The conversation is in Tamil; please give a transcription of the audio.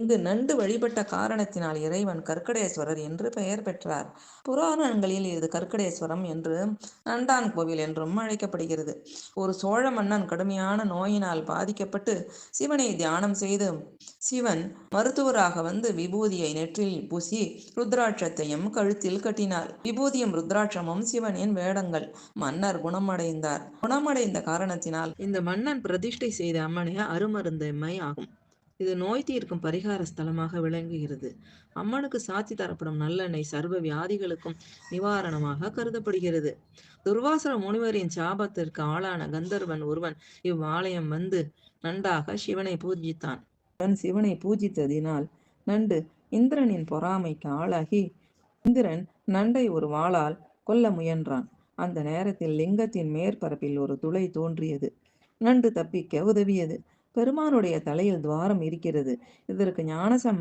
இங்கு நண்டு வழிபட்ட காரணத்தினால் இறைவன் கற்கடேஸ்வரர் என்று பெயர் பெற்றார். புராணங்களில் இது கற்கடேஸ்வரம் என்று நண்டான் கோவில் என்றும் அழைக்கப்படுகிறது. ஒரு சோழ மன்னன் கடுமையான நோயினால் பாதிக்கப்பட்டு சிவனை தியானம் செய்து சிவன் மருத்துவராக வந்து விபூதியை நெற்றில் பூசி ருத்ராட்சத்தையும் கழுத்தில் கட்டினார். விபூதியும் ருத்ராட்சமும் சிவனின் வேடங்கள். மன்னர் குணமடைந்தார். குணமடைந்த காரணத்தினால் இந்த மன்னன் பிரதிஷ்டை செய்த அம்மனே அருமருந்தம்மை ஆகும். இது நோய் தீர்க்கும் பரிகார ஸ்தலமாக விளங்குகிறது. அம்மனுக்கு சாத்தி தரப்படும் நல்லெண்ணெய் சர்வ வியாதிகளுக்கும் நிவாரணமாக கருதப்படுகிறது. துர்வாசர முனிவரின் சாபத்திற்கு ஆளான கந்தர்வன் ஒருவன் இவ்வாலயம் வந்து நன்றாக சிவனை பூஜித்தான். அவன் சிவனை பூஜித்ததினால் நண்டு இந்திரனின் பொறாமைக்கு ஆளாகி இந்திரன் நண்டை ஒரு வாளால் கொல்ல முயன்றான். அந்த நேரத்தில் லிங்கத்தின் மேற்பரப்பில் ஒரு துளை தோன்றியது. நண்டு தப்பிக்க உதவியது. பெருமானுடைய தலையில் துவாரம் இருக்கிறது. இதற்கு ஞான ஞானசம்பந்தர்